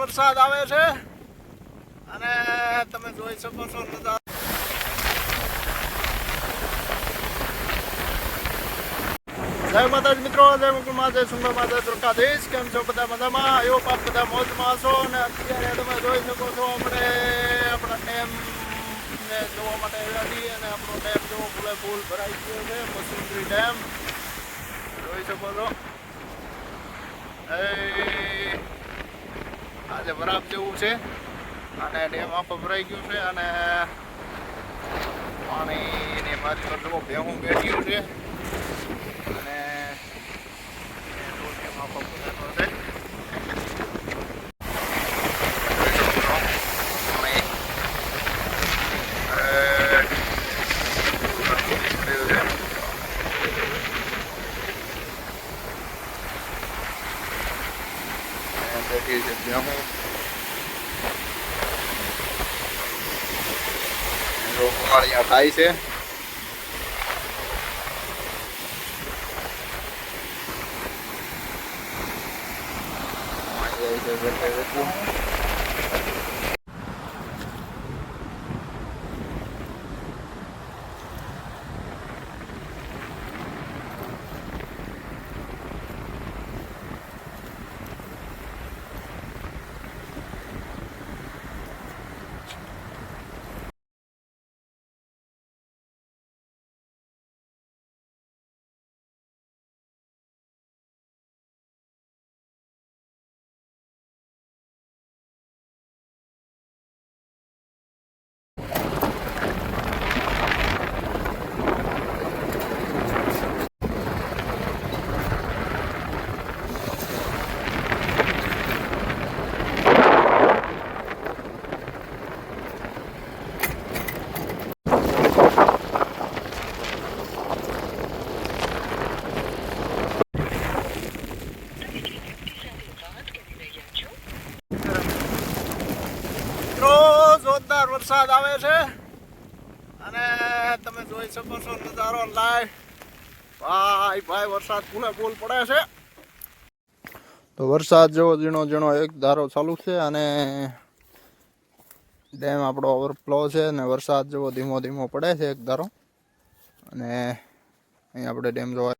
વરસાદ આવે છે. અને તમે જોઈ શકો છો નજારો જય માતાજી મિત્રો, જય મુકુલમાં જય સુંદર માતા દ્વારકાધીશ. કેમ છો બધા મજામાં? એવો પાપ બધા મોજમાં હશો. અને અત્યારે તમે જોઈ શકો છો આપણે આપણા ડેમ ને જોવા માટે આવ્યા છીએ. અને આપણો ડેમ જોવો ફૂલે ફૂલ ભરાઈ ગયો છે. મસુંદરી ડેમ. જોઈ શકો છો. એ આજે બરાબ જેવું છે. અને ડેમ આખો ગયું છે અને પાણીની બાજુ ભેહું બેઠ્યું છે અને એ જો ડેમ આખો ભરાતો છે પાણી, એ, ભર્યું છે. અને બેઠી છે. ભેહું રોકવાળિયા થાય છે મિત્રો વરસાદ આવે છે. અને તમે જોઈ શકો છો નજારો લાઈવ ભાઈ ભાઈ, વરસાદ ફૂલે ફૂલ પડે છે. તો વરસાદ જેવો ઝીણો ઝીણો એક ધારો ચાલુ છે અને ડેમ આપણો ઓવરફ્લો છે અને વરસાદ જેવો ધીમો ધીમો પડે છે એક ધારો. અને અહીં આપણે ડેમ જોવા